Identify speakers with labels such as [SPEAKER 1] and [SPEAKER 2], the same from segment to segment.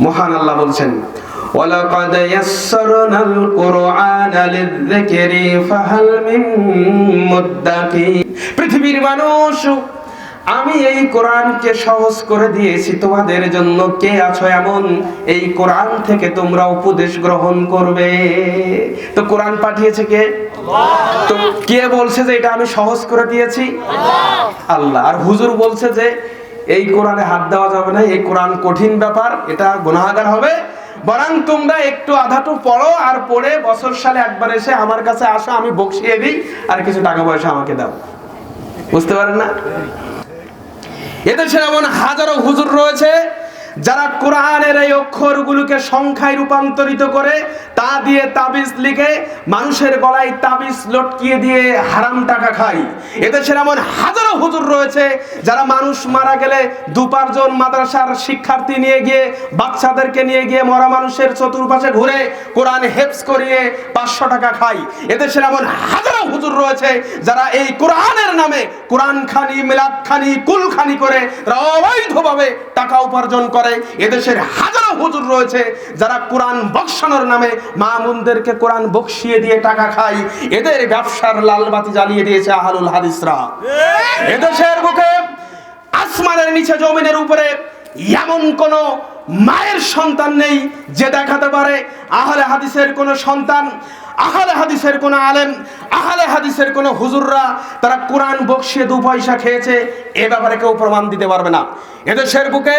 [SPEAKER 1] মহান আল্লাহ বলছেন ولقد يسرنا القرآن للذكر فهل من مدكر পৃথিবীর মানুষ আমি এই কোরআনকে সহজ করে দিয়েছি তোমাদের জন্য কে আছো এমন এই কোরআন থেকে তোমরা উপদেশ গ্রহণ করবে তো কোরআন পাঠিয়েছে কে তো কে বলছে যে এটা আমি সহজ করে দিয়েছি আল্লাহ আর হুজুর বলছে যে এই কোরআনে হাত দেওয়া যাবে না, এই কোরআন কঠিন ব্যাপার, এটা গুনাহগার হবে। বরং তোমরা একটু আধাটু পড়ো আর পড়ে বছর সালে একবার এসে আমার কাছে আসো, আমি বকশিয়ে দিই, আর কিছু টাকা পয়সা আমাকে দাও। বুঝতে পারেন না? এদেশে এমন হাজারো হুজুর রয়েছে যারা কোরআনের এই অক্ষরগুলোকে সংখ্যায় রূপান্তরিত করে, তা দিয়ে তাবিজ লিখে মানুষের গলায় তাবিজ লটকিয়ে দিয়ে হারাম টাকা খায়। এদেশের এমন হাজারো হুজুর রয়েছে যারা মানুষ মারা গেলে দুপারজন মাদ্রাসার শিক্ষার্থী নিয়ে গিয়ে, বাচ্চাদেরকে নিয়ে গিয়ে মরা মানুষের চতুর্পাশে ঘুরে কোরআন হেফস করিয়ে পাঁচশো টাকা খায়। এদেশের এমন হাজারো হুজুর রয়েছে যারা এই কোরআনের নামে কোরআন খানি মিলাদ খানি কুল খানি করে অবৈধভাবে টাকা উপার্জন করে। এদেশের হাজারো হুজুর রয়েছে যারা কোরআন বক্সানোর নামে মা মুনদেরকে কোরআন বকশিয়ে দিয়ে টাকা খায়। এদের ব্যবসার লালবাতি জ্বালিয়ে দিয়েছে আহলুল হাদিসরা। এদেশের বুকে আসমানের নিচে জমিনের উপরে এমন কোন মায়ের সন্তান নেই যে দেখাতে পারে আহলে হাদিসের কোন সন্তান আহলে হাদিসের কোন আলেম আহলে হাদিসের কোন হুজুররা তারা কোরআন বকশিয়ে দু পয়সা খেয়েছে, এ ব্যাপারে কেউ প্রমাণ দিতে পারবে না। এদেশের বুকে,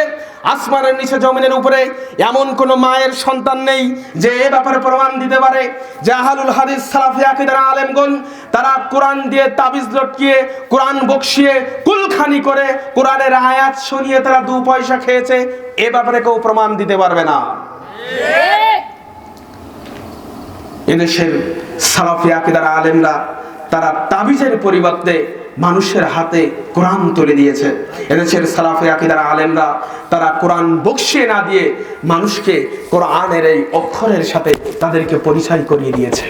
[SPEAKER 1] আসমানের নিচে, জমিনের উপরে এমন কোন মায়ের সন্তান নেই যে এ ব্যাপারে প্রমাণ দিতে পারে যে আহলুল হাদিস সালাফি আকিদার আলেমগণ তারা কোরআন দিয়ে তাবিজ লটকিয়ে, কোরআন বকশিয়ে, কুলখানি করে কোরআনের আয়াত শুনিয়ে তারা দু পয়সা খেয়েছে, এ ব্যাপারে কেউ প্রমাণ দিতে পারবে না। এদেশের সালাফি আকিদার আলেমরা তারা তাবিজের পরিবর্তে মানুষের হাতে কোরআন তুলে দিয়েছে। এদেশের সালাফি আকিদার আলেমরা তারা কোরআন বকশিয়ে না দিয়ে মানুষকে কোরআনের এই অক্ষরের সাথে তাদেরকে পরিচয় করিয়ে দিয়েছে।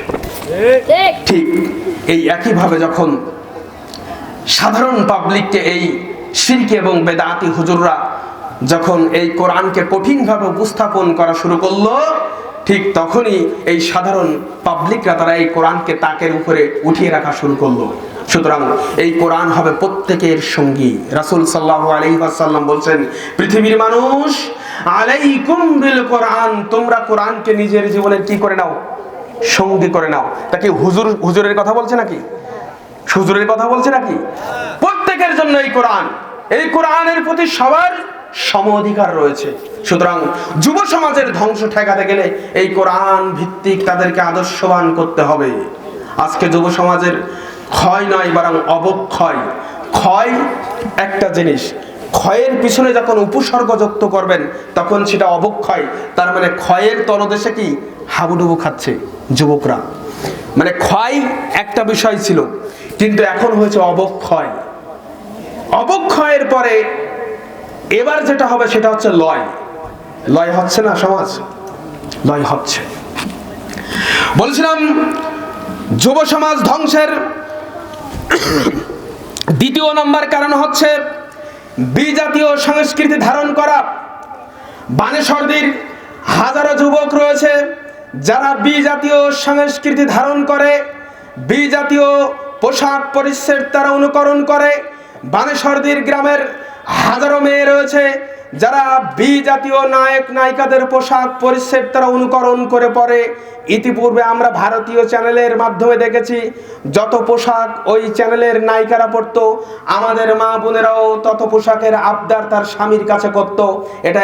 [SPEAKER 1] ঠিক এই একইভাবে যখন সাধারণ পাবলিককে এই শিরকে এবং বেদাতি হুজুররা যখন এই কোরআনকে কঠিনভাবে উপস্থাপন করা শুরু করল ঠিক তখনই এই সাধারণ পাবলিকরা তারা এই কোরআনকে তাকের উপরে উঠিয়ে রাখা শুরু করল। সুতরাং এই কোরআন হবে প্রত্যেকের সঙ্গী। রাসূল সাল্লাহ আলাইহি ওয়াসাল্লাম বলছেন, পৃথিবীর মানুষ, আলাইকুম বিল কোরআন, তোমরা কোরআনকে নিজের জীবনে কি করে নাও? সঙ্গী করে নাও। তা কি হুজুর, হুজুরের কথা বলছে নাকি? হুজুরের কথা বলছে নাকি? প্রত্যেকের জন্য এই কোরআন। এই কোরআনের প্রতি সবার সম অধিকার রয়েছে। সুতরাং যুব সমাজের ধ্বংস ঠেকাতে গেলে এই কোরআন ভিত্তিক তাদেরকে আদর্শবান করতে হবে। আজকে যুব সমাজের ক্ষয় নয়, বরং অবক্ষয়। ক্ষয় একটা জিনিস। ক্ষয়ের পিছনে যখন উপসর্গ যুক্ত করবেন, তখন সেটা অবক্ষয়। তার মানে ক্ষয়ের তলদেশে কি? হাবুডুবু খাচ্ছে যুবকরা। মানে ক্ষয় একটা বিষয় ছিল, কিন্তু এখন হয়েছে অবক্ষয়। অবক্ষয়ের পরে এবার যেটা হবে সেটা হচ্ছে লয়। লয় হচ্ছে না সমাজ? লয় হচ্ছে। বলছিলাম, যুব সমাজ ধ্বংসের দ্বিতীয় নম্বর কারণ হচ্ছে বিজাতীয় সংস্কৃতি ধারণ করা। বানেশ্বরদের হাজারো যুবক রয়েছে যারা বিজাতীয় সংস্কৃতি ধারণ করে, বিজাতীয় পোশাক পরিচ্ছেদ তারা অনুকরণ করে। বানেশ্বরদের গ্রামের হাজারো মেয়ে রয়েছে, যারা বি জাতীয় নায়ক, নায়িকাদের পোশাক পরিচ্ছেদ তারা অনুকরণ করে পরে। ইতিপূর্বে আমরা ভারতীয় চ্যানেলের মাধ্যমে দেখেছি, যত পোশাক ওই চ্যানেলের নায়িকারা পরতো, আমাদের মা বোনেরাও তত পোশাকের আবদার তার স্বামীর কাছে করত। এটা